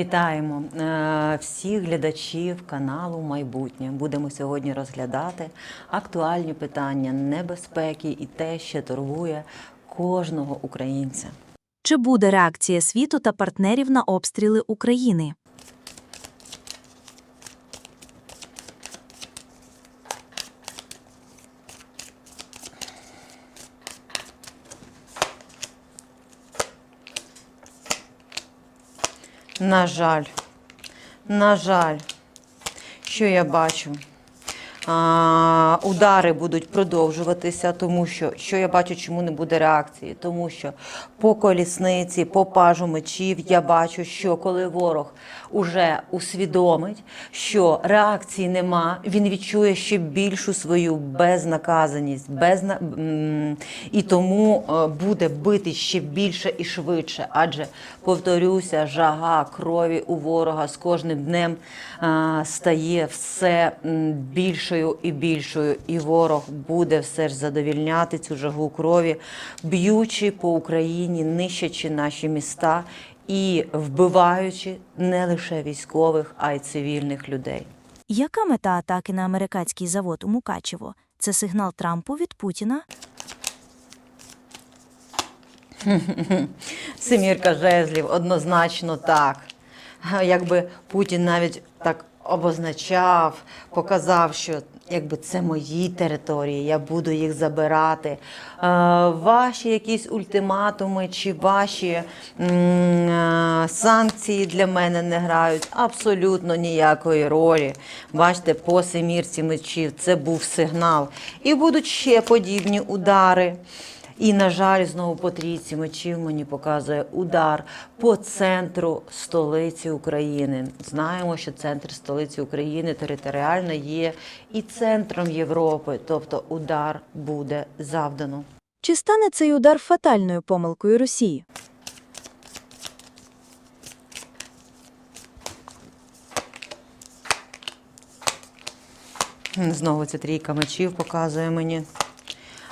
Вітаємо е, всіх глядачів каналу Майбутнє. Будемо сьогодні розглядати актуальні питання небезпеки і те, що турбує кожного українця. Чи буде реакція світу та партнерів на обстріли України? На жаль, на жаль, що я бачу? А, удари будуть продовжуватися, тому що що я бачу, чому не буде реакції? Тому що по колісниці, по пажу мечів я бачу, що коли ворог уже усвідомить, що реакції нема, він відчує ще більшу свою безнаказаність, безна... і тому е, буде бити ще більше і швидше. Адже повторюся, жага крові у ворога з кожним днем а, стає все м, більшою і більшою, і ворог буде все ж задовільняти цю жагу крові, б'ючи по Україні, нищачи наші міста і вбиваючи не лише військових, а й цивільних людей. Яка мета атаки на американський завод у Мукачево? Це сигнал Трампу від Путіна? Семірка жезлів, однозначно так. Якби Путін навіть так обозначав, показав, що якби це мої території, я буду їх забирати. Е, ваші якісь ультиматуми чи ваші е, санкції для мене не грають абсолютно ніякої ролі. Бачите, по семірці мечів це був сигнал. І будуть ще подібні удари. І, на жаль, знову по трійці мечів мені показує удар по центру столиці України. Знаємо, що центр столиці України територіально є і центром Європи, тобто удар буде завдано. Чи стане цей удар фатальною помилкою Росії? Знову ця трійка мечів показує мені.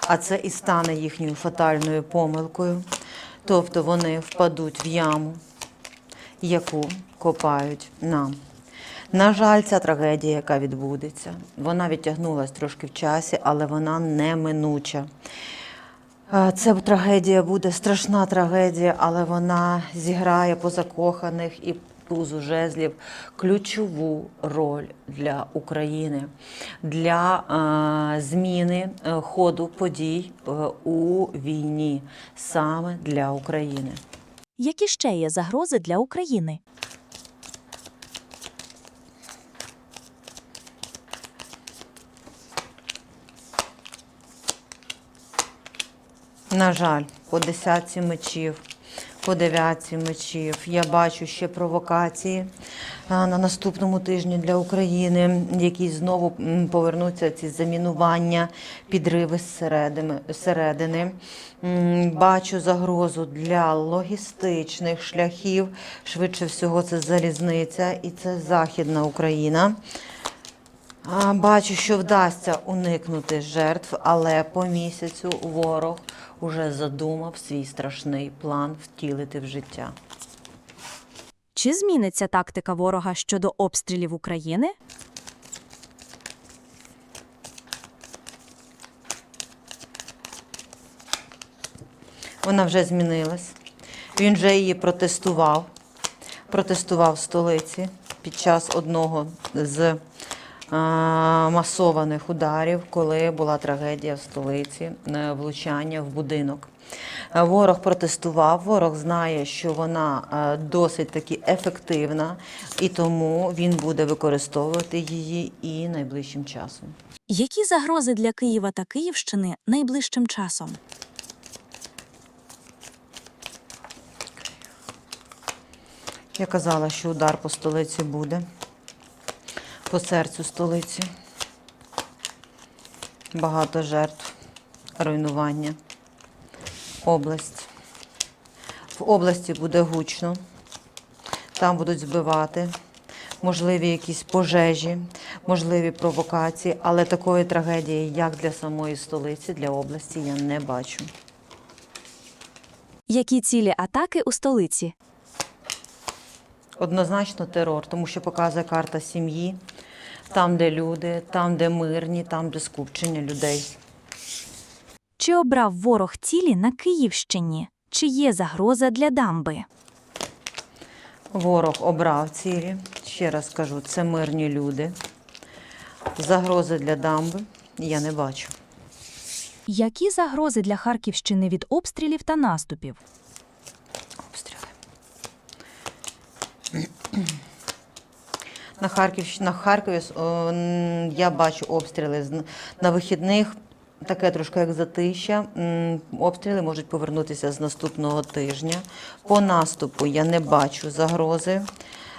А це і стане їхньою фатальною помилкою. Тобто вони впадуть в яму, яку копають нам. На жаль, ця трагедія, яка відбудеться, вона відтягнулася трошки в часі, але вона неминуча. Е, Це трагедія буде страшна трагедія, але вона зіграє по закоханих і тузу жезлів ключову роль для України для е, зміни е, ходу подій е, у війні саме для України. Які ще є загрози для України? На жаль, по десятці мечів, по дев'ятці мечів я бачу ще провокації на наступному тижні для України, які знову повернуться ці замінування, підриви зсередини. Бачу загрозу для логістичних шляхів. Швидше всього, це залізниця і це Західна Україна. Бачу, що вдасться уникнути жертв, але по місяцю ворог уже задумав свій страшний план втілити в життя. Чи зміниться тактика ворога щодо обстрілів України? Вона вже змінилась. Він вже її протестував. Протестував в столиці під час одного з масованих ударів, коли була трагедія в столиці, е, влучання в будинок. Е, Ворог протестував, ворог знає, що вона е, досить таки ефективна, і тому він буде використовувати її і найближчим часом. Які загрози для Києва та Київщини найближчим часом? Я казала, що удар по столиці буде, по серцю столиці. Багато жертв, руйнування. Область. В області буде гучно. Там будуть збивати, можливі якісь пожежі, можливі провокації, але такої трагедії, як для самої столиці, для області, я не бачу. Які цілі атаки у столиці? Однозначно терор, тому що показує карта сім'ї, там, де люди, там, де мирні, там, де скупчення людей. Чи обрав ворог цілі на Київщині? Чи є загроза для дамби? Ворог обрав цілі. Ще раз кажу, це мирні люди. Загрози для дамби я не бачу. Які загрози для Харківщини від обстрілів та наступів? На, Харківщ... на Харкові я бачу обстріли на вихідних. Таке трошки як затища. Обстріли можуть повернутися з наступного тижня. По наступу я не бачу загрози.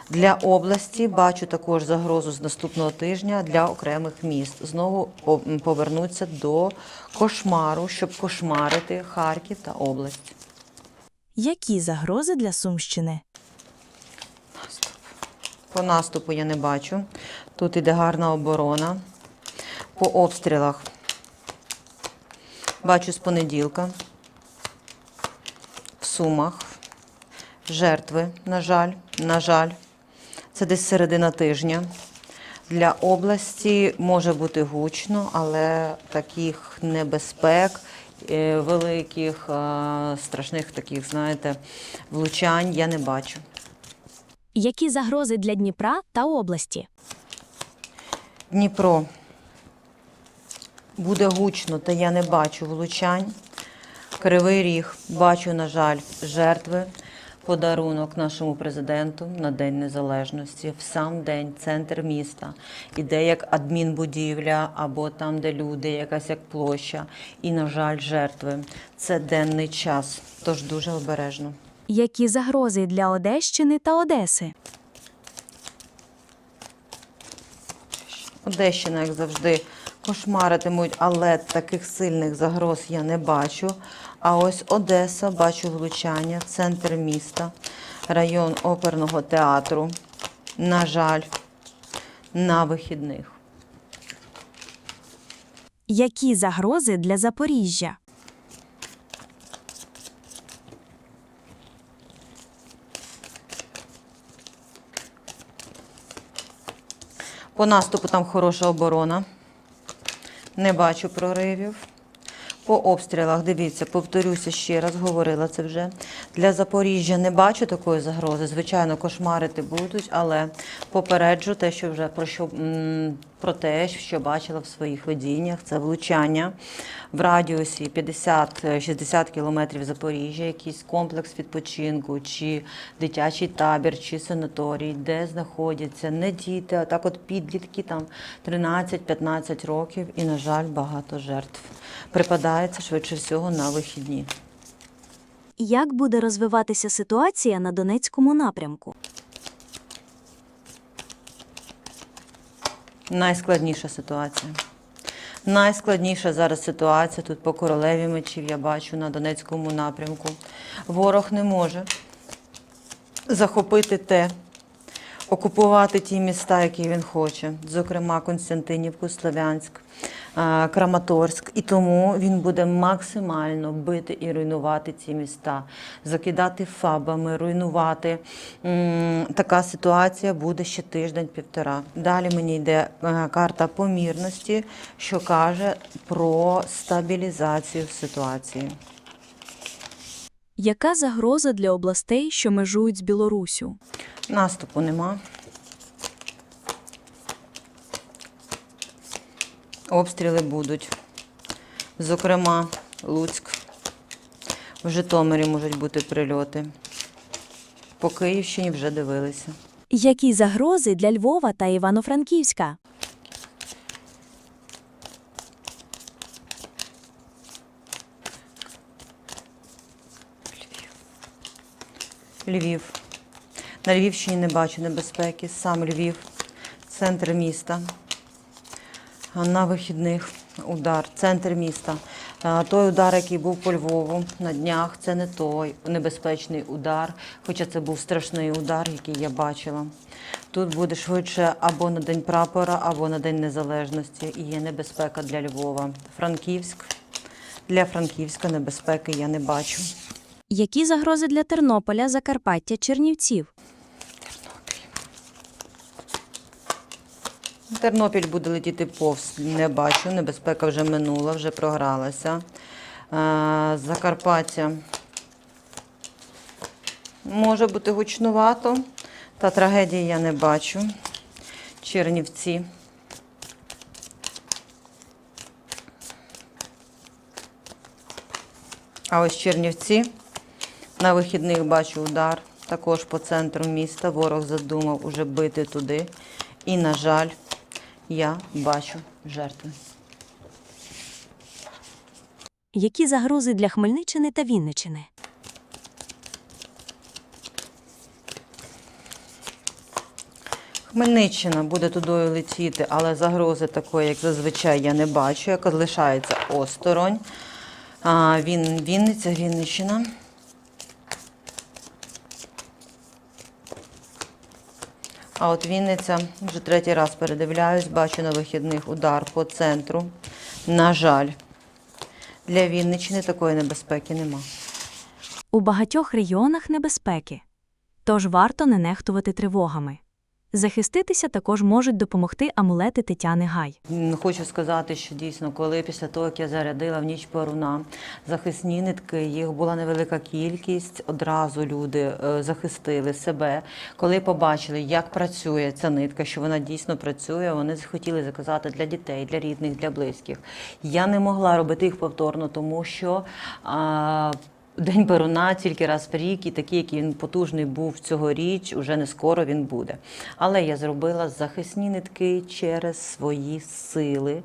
Для області бачу також загрозу з наступного тижня для окремих міст. Знову по- повернуться до кошмару, щоб кошмарити Харків та область. Які загрози для Сумщини? По наступу я не бачу. Тут іде гарна оборона. По обстрілах бачу з понеділка. В Сумах. Жертви, на жаль, на жаль. Це десь середина тижня. Для області може бути гучно, але таких небезпек, е, великих, страшних таких, знаєте, влучань я не бачу. Які загрози для Дніпра та області? Дніпро. Буде гучно, та я не бачу влучань. Кривий ріг. Бачу, на жаль, жертви. Подарунок нашому президенту на День Незалежності. В сам день центр міста. Іде як адмінбудівля або там, де люди, якась як площа. І, на жаль, жертви. Це денний час, тож дуже обережно. Які загрози для Одещини та Одеси? Одещина, як завжди, кошмаритимуть, але таких сильних загроз я не бачу. А ось Одеса, бачу влучання, центр міста, район оперного театру. На жаль, на вихідних. Які загрози для Запоріжжя? По наступу там хороша оборона. Не бачу проривів. По обстрілах, дивіться, повторюся ще раз, говорила це вже. Для Запоріжжя не бачу такої загрози. Звичайно, кошмарити будуть, але попереджу те, що вже про що про те, що бачила в своїх видіннях. Це влучання в радіусі 50-60 кілометрів Запоріжжя, якийсь комплекс відпочинку, чи дитячий табір, чи санаторій, де знаходяться не діти, а так от підлітки там 13-15 років, і, на жаль, багато жертв. Припадається швидше всього на вихідні. Як буде розвиватися ситуація на Донецькому напрямку? Найскладніша ситуація. Найскладніша зараз ситуація тут по королеві мечів, я бачу на Донецькому напрямку. Ворог не може захопити те, окупувати ті міста, які він хоче, зокрема Константинівку, Слов'янськ, Краматорськ. І тому він буде максимально бити і руйнувати ці міста, закидати фабами, руйнувати. Така ситуація буде ще тиждень-півтора. Далі мені йде е, карта помірності, що каже про стабілізацію ситуації. Яка загроза для областей, що межують з Білоруссю? Наступу нема. Обстріли будуть. Зокрема, Луцьк. В Житомирі можуть бути прильоти. По Київщині вже дивилися. Які загрози для Львова та Івано-Франківська? Львів. На Львівщині не бачу небезпеки. Сам Львів, центр міста. А На вихідних удар, центр міста. Той удар, який був по Львову на днях, це не той небезпечний удар, хоча це був страшний удар, який я бачила. Тут буде швидше або на День прапора, або на День Незалежності. І є небезпека для Львова. Франківськ. Для Франківська небезпеки я не бачу. Які загрози для Тернополя, Закарпаття, Чернівців? Тернопіль буде летіти повз, не бачу. Небезпека вже минула, вже програлася. Е, Закарпаття може бути гучнувато, та трагедії я не бачу. Чернівці. А ось Чернівці. На вихідних бачу удар. Також по центру міста. Ворог задумав уже бити туди. І, на жаль, я бачу жертви. Які загрози для Хмельниччини та Вінниччини? Хмельниччина буде тудою летіти, але загрози такої, як зазвичай, я не бачу, яка залишається осторонь. А, він, Вінниця, Вінниччина. А от Вінниця, вже третій раз передивляюсь, бачу на вихідних удар по центру. На жаль, для Вінниччини такої небезпеки нема. У багатьох регіонах небезпеки, тож варто не нехтувати тривогами. Захиститися також можуть допомогти амулети Тетяни Гай. Хочу сказати, що дійсно, коли після того, як я зарядила в ніч поруна захисні нитки, їх була невелика кількість. Одразу люди е, захистили себе. Коли побачили, як працює ця нитка, що вона дійсно працює, вони захотіли заказати для дітей, для рідних, для близьких. Я не могла робити їх повторно, тому що. А, День Перуна тільки раз в рік, і такий, який він потужний був цьогоріч, уже не скоро він буде. Але я зробила захисні нитки через свої сили,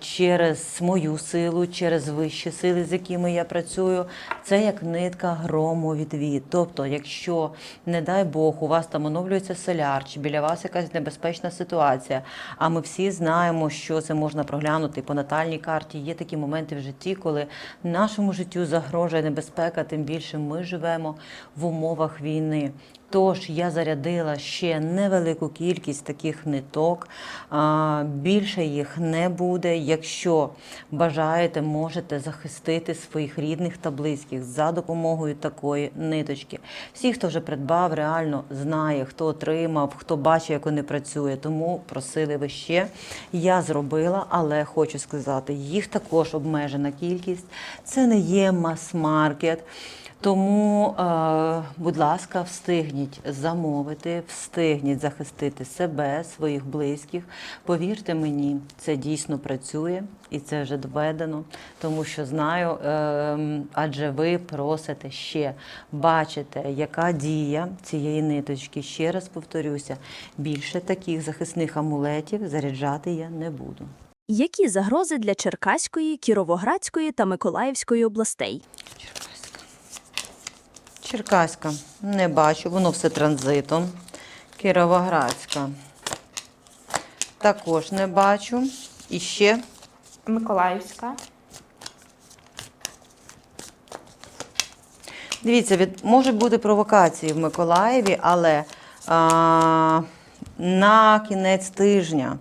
через мою силу, через вищі сили, з якими я працюю. Це як нитка громовідвід. Тобто, якщо, не дай Бог, у вас там оновлюється соляр, чи біля вас якась небезпечна ситуація, а ми всі знаємо, що це можна проглянути по натальній карті. Є такі моменти в житті, коли нашому життю загрожує небезпека, тим більше ми живемо в умовах війни. Тож я зарядила ще невелику кількість таких ниток. Більше їх не буде. Якщо бажаєте, можете захистити своїх рідних та близьких за допомогою такої ниточки. Всі, хто вже придбав, реально знає, хто отримав, хто бачить, як вони працює. Тому просили ви ще. Я зробила, але хочу сказати, їх також обмежена кількість. Це не є мас-маркет. Тому, е, будь ласка, встигніть замовити, встигніть захистити себе, своїх близьких. Повірте мені, це дійсно працює і це вже доведено, тому що знаю, е, адже ви просите ще бачите, яка дія цієї ниточки. Ще раз повторюся, більше таких захисних амулетів заряджати я не буду. Які загрози для Черкаської, Кіровоградської та Миколаївської областей? Черкаська. Не бачу, воно все транзитом. Кіровоградська. Також не бачу. І ще Миколаївська, Дивіться, від, можуть бути провокації в Миколаєві, але а, на кінець тижня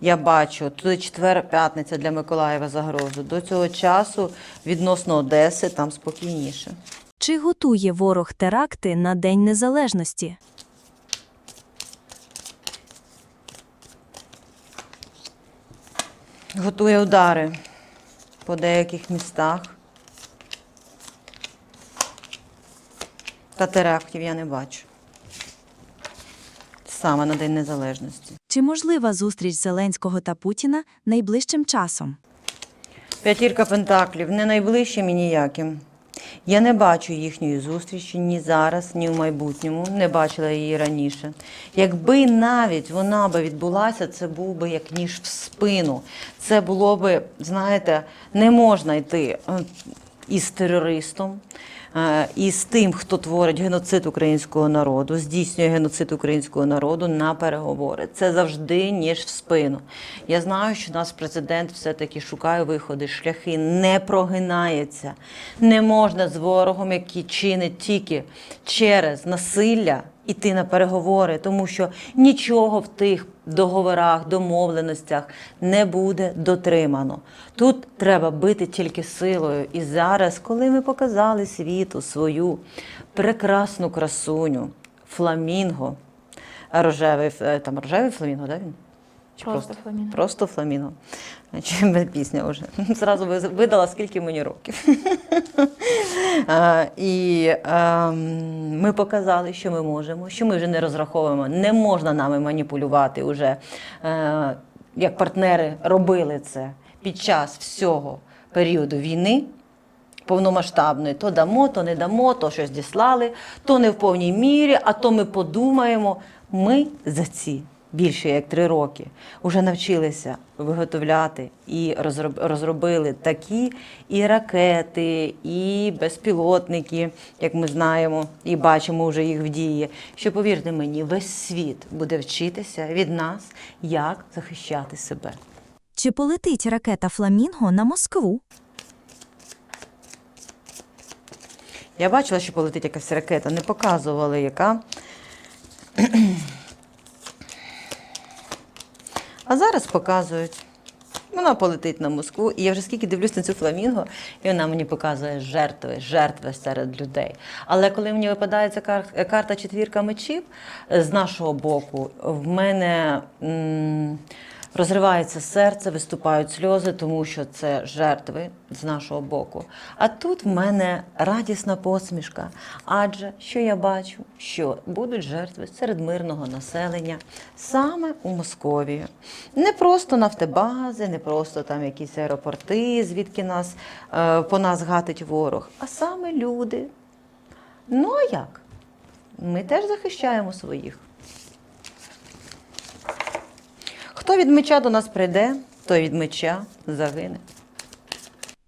я бачу, тут четвер, п'ятниця для Миколаєва загрозу. До цього часу відносно Одеси там спокійніше. Чи готує ворог теракти на День Незалежності? Готує удари по деяких містах. Та терактів я не бачу. Саме на День Незалежності. Чи можлива зустріч Зеленського та Путіна найближчим часом? П'ятірка пентаклів не найближчим і ніяким. Я не бачу їхньої зустрічі ні зараз, ні в майбутньому. Не бачила її раніше. Якби навіть вона би відбулася, це був би як ніж в спину. Це було би, знаєте, не можна йти е, із терористом, із тим, хто творить геноцид українського народу, здійснює геноцид українського народу на переговори. Це завжди ніж в спину. Я знаю, що нас президент все-таки шукає виходи, шляхи, не прогинається. Не можна з ворогом, який чинить тільки через насилля. Іти на переговори, тому що нічого в тих договорах, домовленостях не буде дотримано. Тут треба бити тільки силою. І зараз, коли ми показали світу свою прекрасну красуню, фламінго, рожевий, е, там рожевий фламінго, да він? Просто фламінго. Просто фламінго. Чи пісня вже. Зразу видала, скільки мені років. І ем, ми показали, що ми можемо, що ми вже не розраховуємо. Не можна нами маніпулювати вже, е, як партнери робили це під час всього періоду війни. Повномасштабної, то дамо, то не дамо, то щось діслали, то не в повній мірі, а то ми подумаємо. Ми за ці більше як три роки вже навчилися виготовляти і розроб- розробили такі і ракети, і безпілотники, як ми знаємо, і бачимо вже їх в дії. Що повірте мені, весь світ буде вчитися від нас, як захищати себе. Чи полетить ракета Фламінго на Москву? Я бачила, що полетить якась ракета, не показували, яка. А зараз показують. Вона полетить на Москву, і я вже скільки дивлюсь на цю фламінго, і вона мені показує жертви, жертви серед людей. Але коли мені випадає ця кар- карта четвірка мечів е, з нашого боку, в мене м, розривається серце, виступають сльози, тому що це жертви з нашого боку. А тут в мене радісна посмішка. Адже що я бачу, що будуть жертви серед мирного населення саме у Московії. Не просто нафтебази, не просто там якісь аеропорти, звідки нас е, по нас гатить ворог, а саме люди. Ну а як? Ми теж захищаємо своїх. Хто від меча до нас прийде, той від меча загине.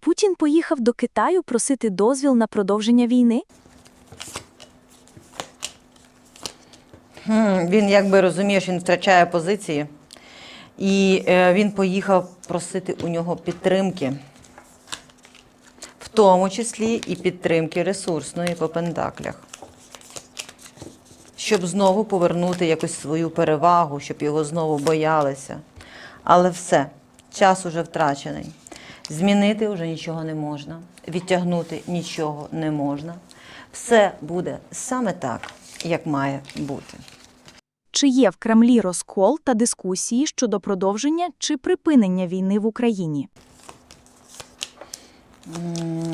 Путін поїхав до Китаю просити дозвіл на продовження війни? Хм, Він якби розуміє, що він втрачає позиції, і е, він поїхав просити у нього підтримки, в тому числі і підтримки ресурсної по пентаклях, щоб знову повернути якусь свою перевагу, щоб його знову боялися. Але все, час уже втрачений. Змінити вже нічого не можна, відтягнути нічого не можна. Все буде саме так, як має бути. Чи є в Кремлі розкол та дискусії щодо продовження чи припинення війни в Україні?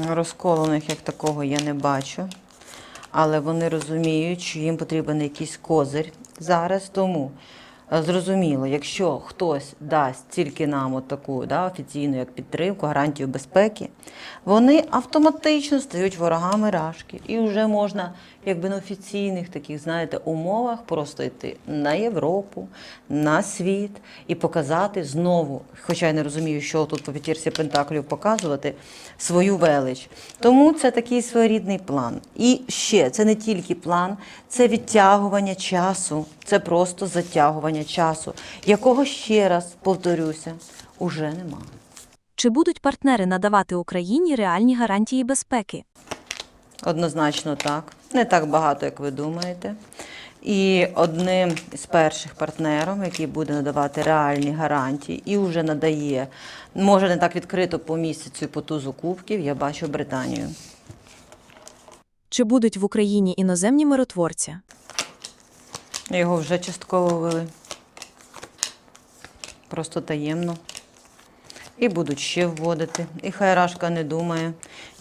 Розколу них як такого я не бачу. Але вони розуміють, що їм потрібен якийсь козир зараз. Тому е, зрозуміло, якщо хтось дасть тільки нам от таку да, офіційну як підтримку, гарантію безпеки, вони автоматично стають ворогами рашки. І вже можна, якби на офіційних таких, знаєте, умовах просто йти на Європу, на світ і показати знову, хоча я не розумію, що тут по п'ятірці Пентаклів показувати, свою велич. Тому це такий своєрідний план. І ще це не тільки план, це відтягування часу, це просто затягування часу, якого ще раз повторюся, уже немає. Чи будуть партнери надавати Україні реальні гарантії безпеки? Однозначно так. Не так багато, як ви думаєте. І одним з перших партнерів, який буде надавати реальні гарантії і вже надає, може не так відкрито по місяцю і по тузу кубків, я бачу Британію. Чи будуть в Україні іноземні миротворці? Його вже частково ввели. Просто таємно. І будуть ще вводити. І хай Рашка не думає.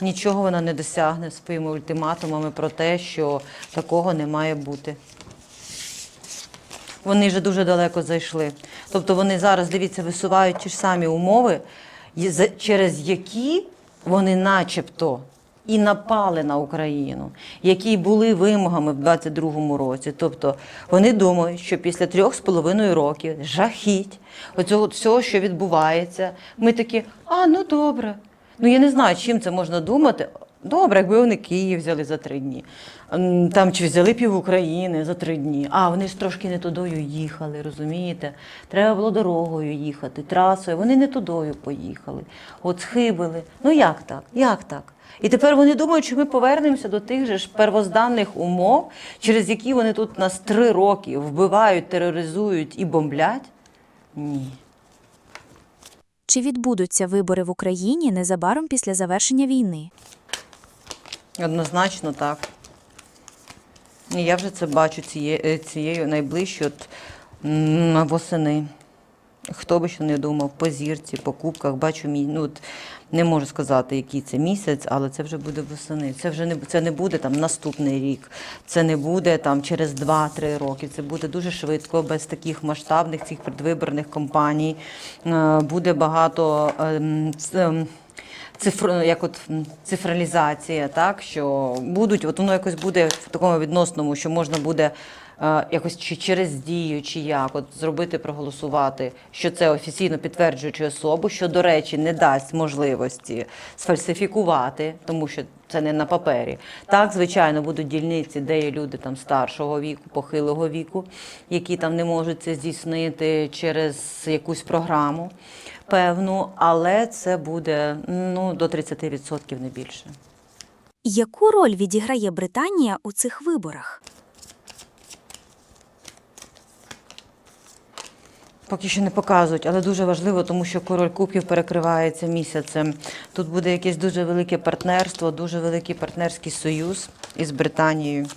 Нічого вона не досягне своїми ультиматумами про те, що такого не має бути. Вони вже дуже далеко зайшли. Тобто вони зараз, дивіться, висувають ті ж самі умови, через які вони начебто і напали на Україну, які були вимогами в 22-му році. Тобто вони думають, що після трьох з половиною років жахіть оцього всього, що відбувається, ми такі, а ну добре. Ну я не знаю, чим це можна думати. Добре, якби вони Київ взяли за три дні. Там чи взяли пів України за три дні. А вони ж трошки не тудою їхали, розумієте? Треба було дорогою їхати, трасою. Вони не тудою поїхали. От схибили. Ну як так? Як так? І тепер вони думають, що ми повернемося до тих же ж первозданних умов, через які вони тут нас три роки вбивають, тероризують і бомблять? Ні. Чи відбудуться вибори в Україні незабаром після завершення війни? Однозначно так. Я вже це бачу цією, цією найближчою от, м, восени. Хто би що не думав, по зірці, по кубках, бачу мій. Ну, от, не можу сказати, який це місяць, але це вже буде восени. Це вже не це не буде там наступний рік. Це не буде там через 2-3 роки. Це буде дуже швидко, без таких масштабних цих предвиборних кампаній. Е, Буде багато. ц- ем, цифр, як от цифралізація, так що будуть, от воно якось буде в такому відносному, що можна буде е, якось чи через дію, чи як от зробити, проголосувати, що це офіційно підтверджуючи особу, що, до речі, не дасть можливості сфальсифікувати, тому що це не на папері. Так, звичайно, будуть дільниці, де є люди там старшого віку, похилого віку, які там не можуть це здійснити через якусь програму певну, але це буде ну, до 30% не більше. Яку роль відіграє Британія у цих виборах? Поки що не показують, але дуже важливо, тому що король кубків перекривається місяцем. Тут буде якесь дуже велике партнерство, дуже великий партнерський союз із Британією.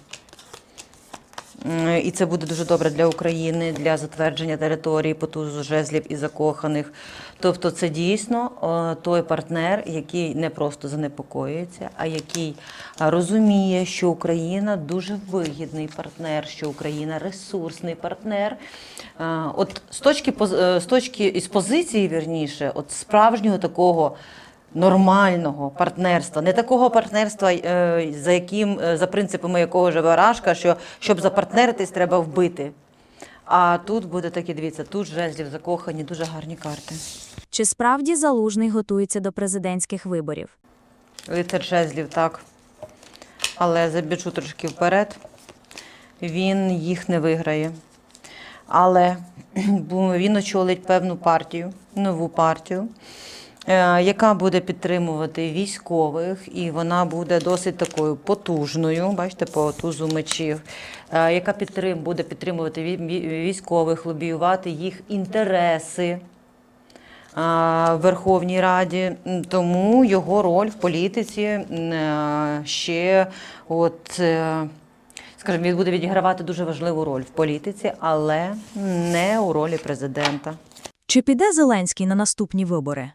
М, І це буде дуже добре для України, для затвердження території, потузу жезлів і закоханих. Тобто, це дійсно е, той партнер, який не просто занепокоюється, а який е, розуміє, що Україна дуже вигідний партнер, що Україна ресурсний партнер. Е, От з точки е, з точки із позиції, вірніше, от справжнього такого нормального партнерства, не такого партнерства, е, за яким е, за принципами якого живе Рашка, що щоб запартнеритись, треба вбити. А тут буде такі, дивіться, тут жезлів закохані, дуже гарні карти. Чи справді залужний готується до президентських виборів? Лицар жезлів, так. Але забіжу трошки вперед. Він їх не виграє. Але він очолить певну партію, нову партію, яка буде підтримувати військових, і вона буде досить такою потужною. Бачите, по тузу мечів, е, яка підтрим, буде підтримувати ві- ві- військових, лобіювати їх інтереси в Верховній Раді, тому його роль в політиці е, ще, от, е, скажімо, він буде відігравати дуже важливу роль в політиці, але не у ролі президента. Чи піде Зеленський на наступні вибори?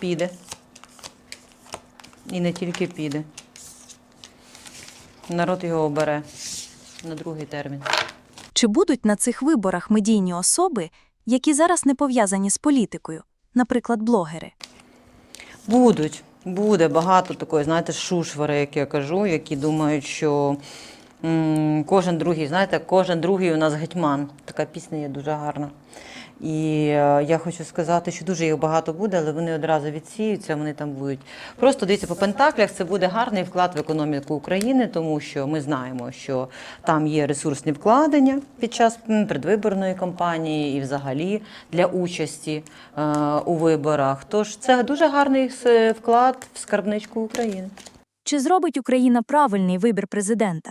Піде. І не тільки піде. Народ його обере на другий термін. Чи будуть на цих виборах медійні особи, які зараз не пов'язані з політикою, наприклад, блогери? Будуть, буде багато такої, знаєте, шушвари, як я кажу, які думають, що кожен другий, знаєте, кожен другий у нас гетьман. Така пісня є дуже гарна. І е, я хочу сказати, що дуже їх багато буде, але вони одразу відсіються, вони там будуть. Просто дивіться, по Пентаклях це буде гарний вклад в економіку України, тому що ми знаємо, що там є ресурсні вкладення під час предвиборної кампанії і взагалі для участі е, у виборах. Тож це дуже гарний вклад в скарбничку України. Чи зробить Україна правильний вибір президента?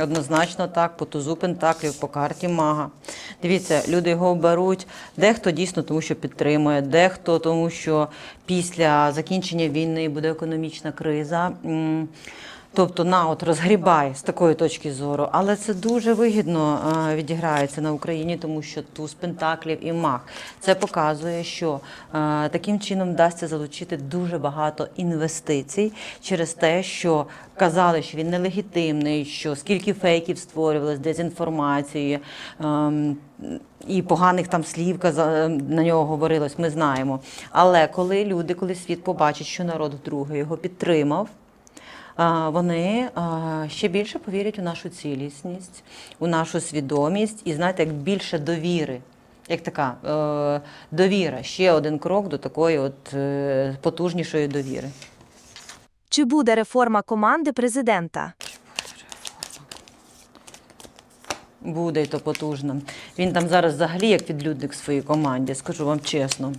Однозначно так, по тузу пентаклів, по карті мага. Дивіться, люди його беруть. Дехто дійсно тому, що підтримує, дехто тому, що після закінчення війни буде економічна криза. Тобто на от розгрібай з такої точки зору, але це дуже вигідно е, відіграється на Україні, тому що туз пентаклів і маг. Це показує, що е, таким чином вдасться залучити дуже багато інвестицій через те, що казали, що він нелегітимний, що скільки фейків створювалось, дезінформації. ем, і поганих там слів каза- на нього говорилось, ми знаємо. Але коли люди, коли світ побачить, що народ вдруге його підтримав, вони ще більше повірять у нашу цілісність, у нашу свідомість і знаєте, як більше довіри. Як така е, довіра, ще один крок до такої от е, потужнішої довіри. Чи буде реформа команди президента? Буде і то потужно. Він там зараз взагалі як відлюдник в своїй команді, скажу вам чесно.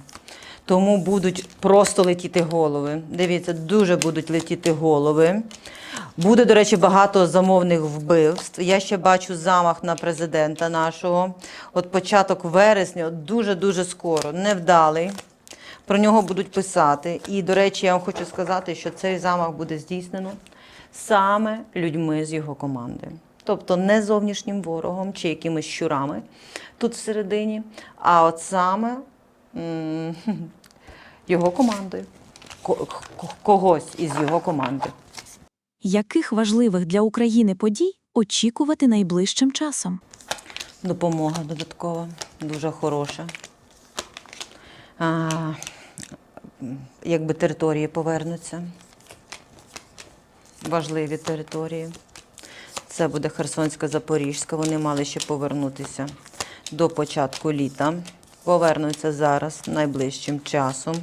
Тому будуть просто летіти голови. Дивіться, дуже будуть летіти голови. Буде, до речі, багато замовних вбивств. Я ще бачу замах на президента нашого. От початок вересня, дуже-дуже скоро, невдалий. Про нього будуть писати. І, до речі, я вам хочу сказати, що цей замах буде здійснено саме людьми з його команди. Тобто не зовнішнім ворогом чи якимись щурами тут всередині, а от саме його командою, Ко- ко- когось із його команди. Яких важливих для України подій очікувати найближчим часом? Допомога додаткова, дуже хороша. А, якби території повернуться. Важливі території. Це буде Херсонська, Запорізька. Вони мали ще повернутися до початку літа. Повернуться зараз найближчим часом.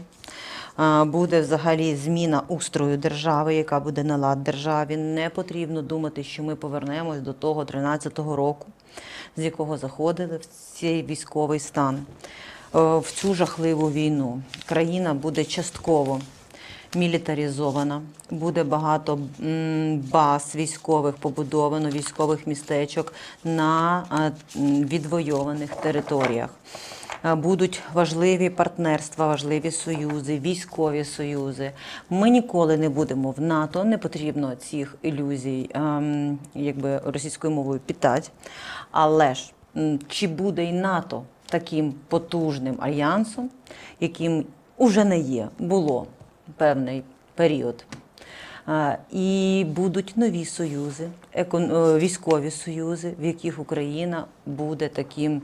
Буде взагалі зміна устрою держави, яка буде на лад державі. Не потрібно думати, що ми повернемось до того 13-го року, з якого заходили в цей військовий стан, е, в цю жахливу війну. Країна буде частково мілітаризована, буде багато баз військових побудовано, військових містечок на е, відвойованих територіях. Е, Будуть важливі партнерства, важливі союзи, військові союзи. Ми ніколи не будемо в НАТО, не потрібно цих ілюзій, ем, якби російською мовою питати. Але ж чи буде і НАТО таким потужним альянсом, яким уже не є, було певний період. І будуть нові союзи, е, військові союзи, в яких Україна буде таким,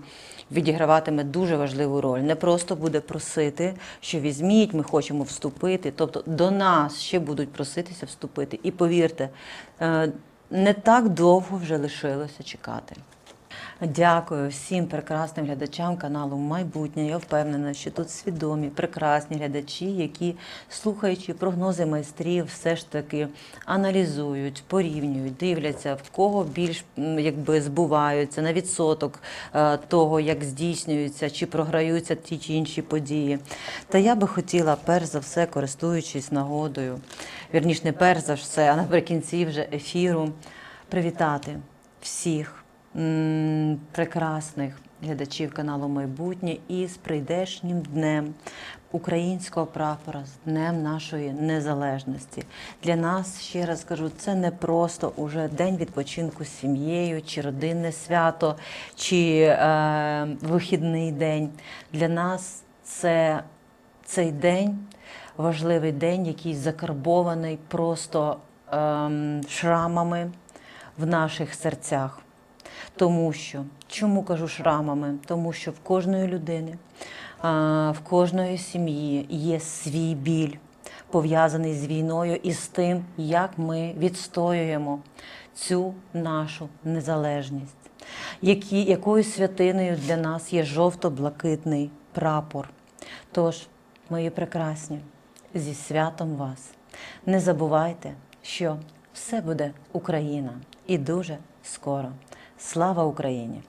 відіграватиме дуже важливу роль. Не просто буде просити, що візьміть, ми хочемо вступити. Тобто до нас ще будуть проситися вступити. І повірте, е, не так довго вже лишилося чекати. Дякую всім прекрасним глядачам каналу Майбутнє. Я впевнена, що тут свідомі, прекрасні глядачі, які, слухаючи прогнози майстрів, все ж таки аналізують, порівнюють, дивляться, в кого більш якби збуваються на відсоток е, того, як здійснюються чи програються ті чи інші події. Та я би хотіла, перш за все, користуючись нагодою, вірніш, не перш за все, а наприкінці вже ефіру, привітати всіх прекрасних глядачів каналу Майбутнє із прийдешнім днем українського прапора, з днем нашої незалежності. Для нас, ще раз кажу, це не просто уже день відпочинку з сім'єю, чи родинне свято, чи е, вихідний день. Для нас це цей день важливий день, який закарбований просто ем, шрамами в наших серцях. Тому що, чому кажу шрамами? Тому що в кожної людини, в кожної сім'ї є свій біль, пов'язаний з війною і з тим, як ми відстоюємо цю нашу незалежність. Які, якою святиною для нас є жовто-блакитний прапор. Тож, мої прекрасні, зі святом вас. Не забувайте, що все буде Україна і дуже скоро. Слава Україні!